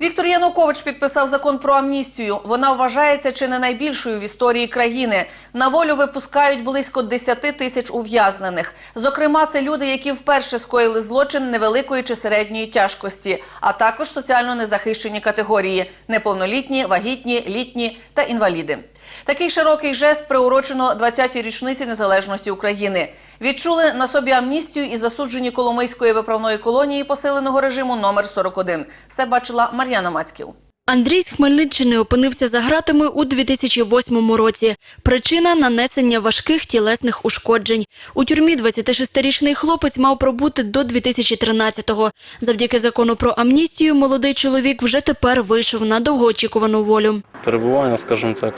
Віктор Янукович підписав закон про амністію. Вона вважається чи не найбільшою в історії країни. На волю випускають близько 10 тисяч ув'язнених. Зокрема, це люди, які вперше скоїли злочин невеликої чи середньої тяжкості, а також соціально незахищені категорії неповнолітні, вагітні, літні та інваліди. Такий широкий жест приурочено 20-й річниці незалежності України. Відчули на собі амністію і засуджені Коломийської виправної колонії посиленого режиму номер 41. Все бачила Мар'яна Мацьків. Андрій з Хмельниччини опинився за гратами у 2008 році. Причина – нанесення важких тілесних ушкоджень. У тюрмі 26-річний хлопець мав пробути до 2013-го. Завдяки закону про амністію молодий чоловік вже тепер вийшов на довгоочікувану волю. перебування, скажімо так.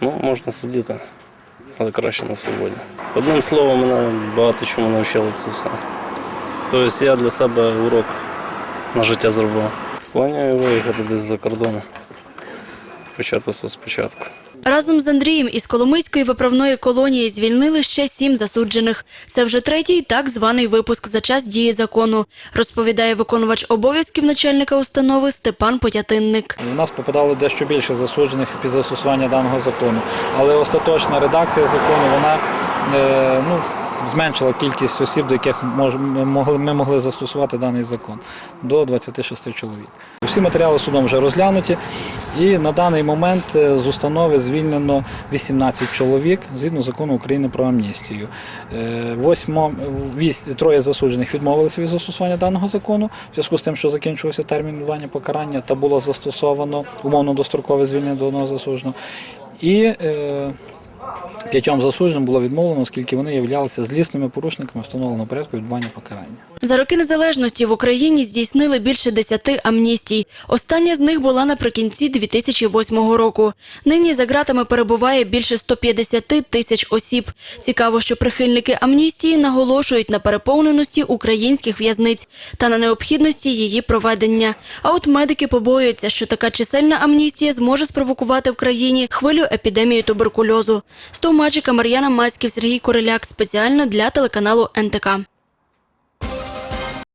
Ну, можна сидіти, але краще на свободі. Одним словом, мене багато чому навчило це все. Тобто я для себе урок на життя зробив. Планую виїхати десь за кордон. Почати все спочатку. Разом з Андрієм із Коломийської виправної колонії звільнили ще сім засуджених. Це вже третій так званий випуск за час дії закону, розповідає виконувач обов'язків начальника установи Степан Потятинник. У нас попадало дещо більше засуджених під застосування даного закону, але остаточна редакція закону вона е, ну, зменшила кількість осіб, до яких ми могли, застосувати даний закон до 26 чоловік. Всі матеріали судом вже розглянуті, і на даний момент е, з установи звільнено 18 чоловік згідно закону України про амністію. Е, Восьмо, троє засуджених відмовилися від застосування даного закону в зв'язку з тим, що закінчувався термін покарання та було застосовано умовно дострокове звільнення до одного засудженого. І е, п'ятьом засудженим було відмовлено, оскільки вони являлися злісними порушниками встановленого порядку відбування покарання. За роки незалежності в Україні здійснили більше десяти амністій. Остання з них була наприкінці 2008 року. Нині за ґратами перебуває більше 150 тисяч осіб. Цікаво, що прихильники амністії наголошують на переповненості українських в'язниць та на необхідності її проведення. А от медики побоюються, що така чисельна амністія зможе спровокувати в країні хвилю епідемії туберкульозу. З Товмачика Мар'яна Маськів Сергій Кореляк спеціально для телеканалу НТК.